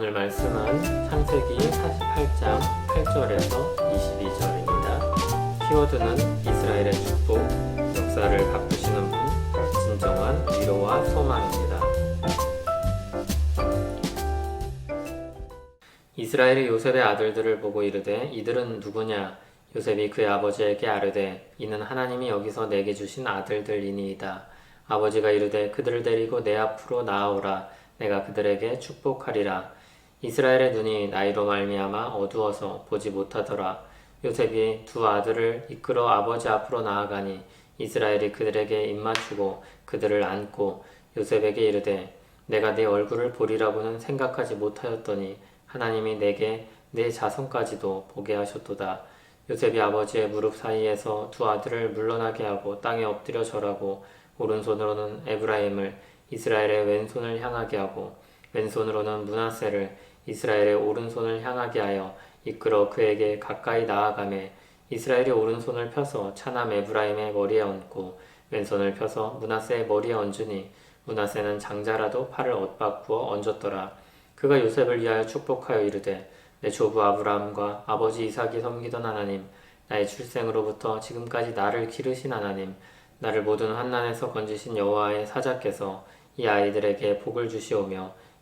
오늘 말씀은 창세기 48장 8절에서 22절입니다. 키워드는 이스라엘의 축복, 역사를 바꾸시는 분, 진정한 위로와 소망입니다. 이스라엘이 요셉의 아들들을 보고 이르되 이들은 누구냐? 요셉이 그의 아버지에게 아르되 이는 하나님이 여기서 내게 주신 아들들이니이다. 아버지가 이르되 그들을 데리고 내 앞으로 나아오라. 내가 그들에게 축복하리라. 이스라엘의 눈이 나이로 말미암아 어두워서 보지 못하더라. 요셉이 두 아들을 이끌어 아버지 앞으로 나아가니 이스라엘이 그들에게 입맞추고 그들을 안고 요셉에게 이르되 내가 네 얼굴을 보리라고는 생각하지 못하였더니 하나님이 내게 내 자손까지도 보게 하셨도다. 요셉이 아버지의 무릎 사이에서 두 아들을 물러나게 하고 땅에 엎드려 절하고 오른손으로는 에브라임을 이스라엘의 왼손을 향하게 하고 왼손으로는 문하세를 이스라엘의 오른손을 향하게 하여 이끌어 그에게 가까이 나아가매 이스라엘이 오른손을 펴서 차남 에브라임의 머리에 얹고 왼손을 펴서 문하세의 머리에 얹으니 문하세는 장자라도 팔을 엇바꾸어 얹었더라. 그가 요셉을 위하여 축복하여 이르되 내 조부 아브라함과 아버지 이삭이 섬기던 하나님 나의 출생으로부터 지금까지 나를 기르신 하나님 나를 모든 환난에서 건지신 여호와의 사자께서 이 아이들에게 복을 주시오며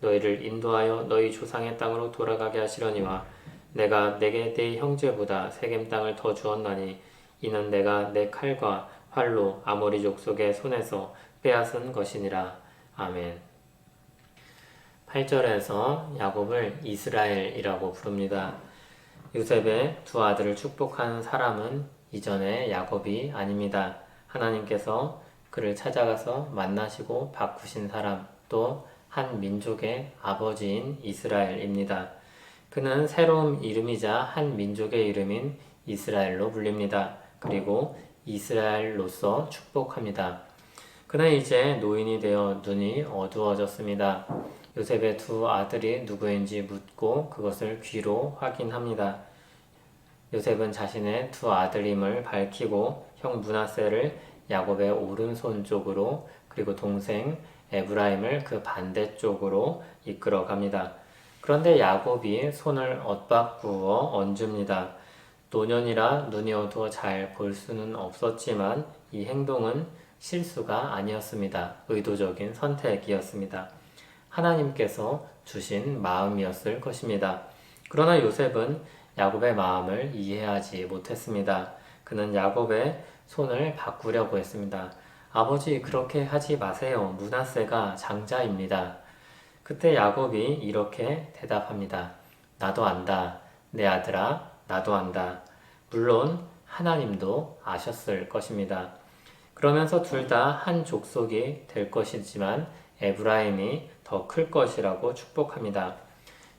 너희를 인도하여 너희 조상의 땅으로 돌아가게 하시려니와 내가 내게 내 형제보다 세겜 땅을 더 주었나니 이는 내가 내 칼과 활로 아모리 족속의 손에서 빼앗은 것이니라 아멘. 8절에서 야곱을 이스라엘이라고 부릅니다. 요셉의 두 아들을 축복한 사람은 이전에 야곱이 아닙니다. 하나님께서 그를 찾아가서 만나시고 바꾸신 사람 또 한 민족의 아버지인 이스라엘입니다. 그는 새로운 이름이자 한 민족의 이름인 이스라엘로 불립니다. 그리고 이스라엘로서 축복합니다. 그는 이제 노인이 되어 눈이 어두워졌습니다. 요셉의 두 아들이 누구인지 묻고 그것을 귀로 확인합니다. 요셉은 자신의 두 아들임을 밝히고 형 문하세를 야곱의 오른손 쪽으로 그리고 동생 에브라임을 그 반대쪽으로 이끌어 갑니다. 그런데 야곱이 손을 엇바꾸어 얹습니다. 노년이라 눈이 어두워 잘 볼 수는 없었지만 이 행동은 실수가 아니었습니다. 의도적인 선택이었습니다. 하나님께서 주신 마음이었을 것입니다. 그러나 요셉은 야곱의 마음을 이해하지 못했습니다. 그는 야곱의 손을 바꾸려고 했습니다. 아버지 그렇게 하지 마세요. 문하세가 장자입니다. 그때 야곱이 이렇게 대답합니다. 나도 안다. 내 아들아, 나도 안다. 물론 하나님도 아셨을 것입니다. 그러면서 둘 다 한 족속이 될 것이지만 에브라임이 더 클 것이라고 축복합니다.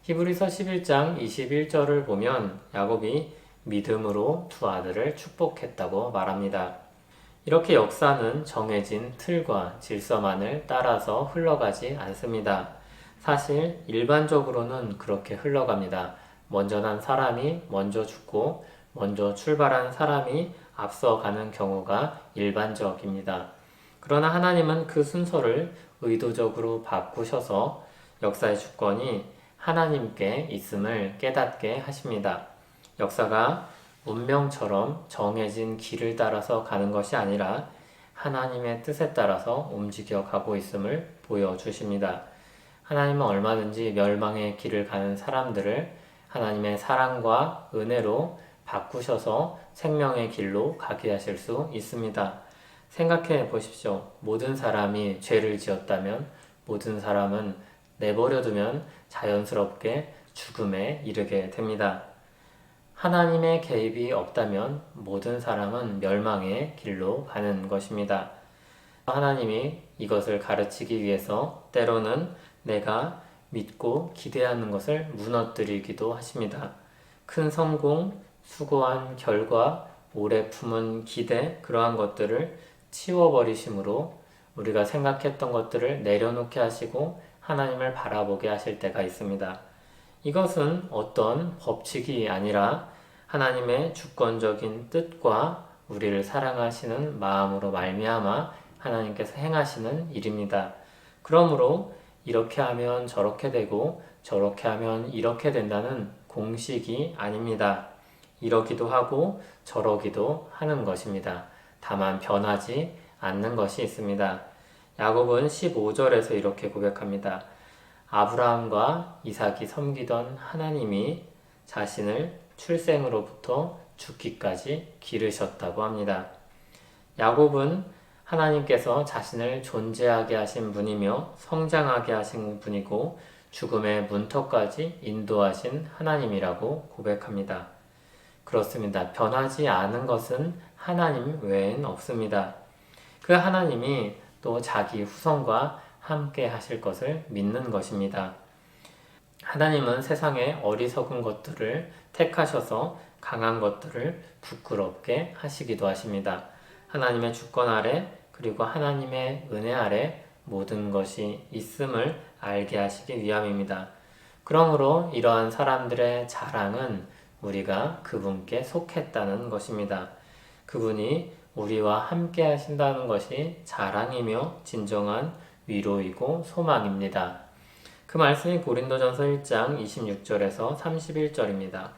히브리서 11장 21절을 보면 야곱이 믿음으로 두 아들을 축복했다고 말합니다. 이렇게 역사는 정해진 틀과 질서만을 따라서 흘러가지 않습니다. 사실 일반적으로는 그렇게 흘러갑니다. 먼저 난 사람이 먼저 죽고 먼저 출발한 사람이 앞서가는 경우가 일반적입니다. 그러나 하나님은 그 순서를 의도적으로 바꾸셔서 역사의 주권이 하나님께 있음을 깨닫게 하십니다. 역사가 운명처럼 정해진 길을 따라서 가는 것이 아니라 하나님의 뜻에 따라서 움직여 가고 있음을 보여주십니다. 하나님은 얼마든지 멸망의 길을 가는 사람들을 하나님의 사랑과 은혜로 바꾸셔서 생명의 길로 가게 하실 수 있습니다. 생각해 보십시오. 모든 사람이 죄를 지었다면 모든 사람은 내버려두면 자연스럽게 죽음에 이르게 됩니다. 하나님의 개입이 없다면 모든 사람은 멸망의 길로 가는 것입니다. 하나님이 이것을 가르치기 위해서 때로는 내가 믿고 기대하는 것을 무너뜨리기도 하십니다. 큰 성공, 수고한 결과, 오래 품은 기대, 그러한 것들을 치워버리심으로 우리가 생각했던 것들을 내려놓게 하시고 하나님을 바라보게 하실 때가 있습니다. 이것은 어떤 법칙이 아니라 하나님의 주권적인 뜻과 우리를 사랑하시는 마음으로 말미암아 하나님께서 행하시는 일입니다. 그러므로 이렇게 하면 저렇게 되고 저렇게 하면 이렇게 된다는 공식이 아닙니다. 이러기도 하고 저러기도 하는 것입니다. 다만 변하지 않는 것이 있습니다. 야곱은 15절에서 이렇게 고백합니다. 아브라함과 이삭이 섬기던 하나님이 자신을 출생으로부터 죽기까지 기르셨다고 합니다. 야곱은 하나님께서 자신을 존재하게 하신 분이며 성장하게 하신 분이고 죽음의 문턱까지 인도하신 하나님이라고 고백합니다. 그렇습니다. 변하지 않은 것은 하나님 외엔 없습니다. 그 하나님이 또 자기 후손과 함께 하실 것을 믿는 것입니다. 하나님은 세상의 어리석은 것들을 택하셔서 강한 것들을 부끄럽게 하시기도 하십니다. 하나님의 주권 아래 그리고 하나님의 은혜 아래 모든 것이 있음을 알게 하시기 위함입니다. 그러므로 이러한 사람들의 자랑은 우리가 그분께 속했다는 것입니다. 그분이 우리와 함께 하신다는 것이 자랑이며 진정한 위로이고 소망입니다. 그 말씀이 고린도전서 1장 26절에서 31절입니다.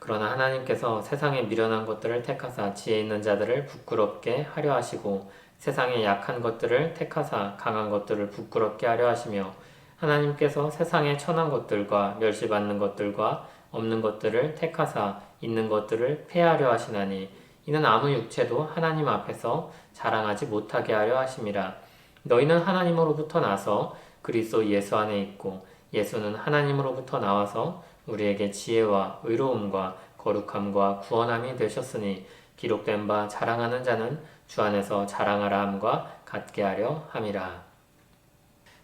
그러나 하나님께서 세상에 미련한 것들을 택하사 지혜 있는 자들을 부끄럽게 하려 하시고 세상에 약한 것들을 택하사 강한 것들을 부끄럽게 하려 하시며 하나님께서 세상에 천한 것들과 멸시받는 것들과 없는 것들을 택하사 있는 것들을 폐하려 하시나니 이는 아무 육체도 하나님 앞에서 자랑하지 못하게 하려 하심이라 너희는 하나님으로부터 나서 그리스도 예수 안에 있고 예수는 하나님으로부터 나와서 우리에게 지혜와 의로움과 거룩함과 구원함이 되셨으니 기록된 바 자랑하는 자는 주 안에서 자랑하라 함과 같게 하려 함이라.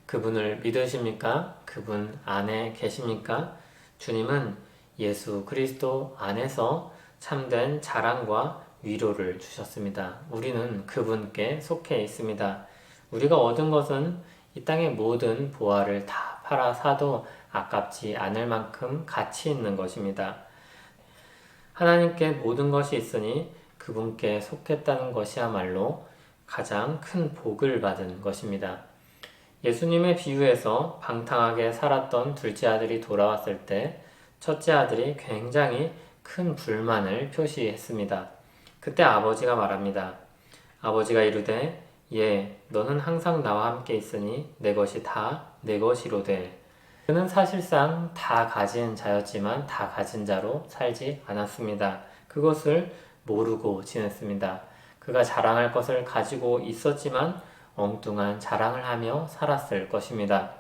그분을 믿으십니까? 그분 안에 계십니까? 주님은 예수 그리스도 안에서 참된 자랑과 위로를 주셨습니다. 우리는 그분께 속해 있습니다. 우리가 얻은 것은 이 땅의 모든 보화를 다 팔아 사도 아깝지 않을 만큼 가치 있는 것입니다. 하나님께 모든 것이 있으니 그분께 속했다는 것이야말로 가장 큰 복을 받은 것입니다. 예수님의 비유에서 방탕하게 살았던 둘째 아들이 돌아왔을 때 첫째 아들이 굉장히 큰 불만을 표시했습니다. 그때 아버지가 말합니다. 아버지가 이르되 예, 너는 항상 나와 함께 있으니 내 것이 다 내 것이로되 그는 사실상 다 가진 자였지만 다 가진 자로 살지 않았습니다. 그것을 모르고 지냈습니다. 그가 자랑할 것을 가지고 있었지만 엉뚱한 자랑을 하며 살았을 것입니다.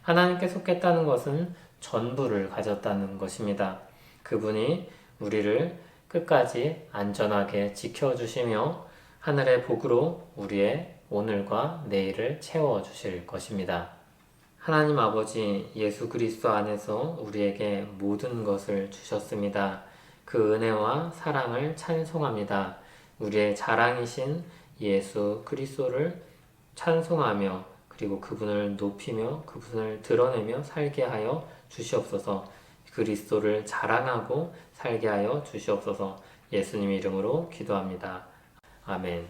하나님께 속했다는 것은 전부를 가졌다는 것입니다. 그분이 우리를 끝까지 안전하게 지켜주시며 하늘의 복으로 우리의 오늘과 내일을 채워 주실 것입니다. 하나님 아버지 예수 그리스도 안에서 우리에게 모든 것을 주셨습니다. 그 은혜와 사랑을 찬송합니다. 우리의 자랑이신 예수 그리스도를 찬송하며 그리고 그분을 높이며 그분을 드러내며 살게 하여 주시옵소서. 그리스도를 자랑하고 살게 하여 주시옵소서. 예수님 이름으로 기도합니다. 아멘.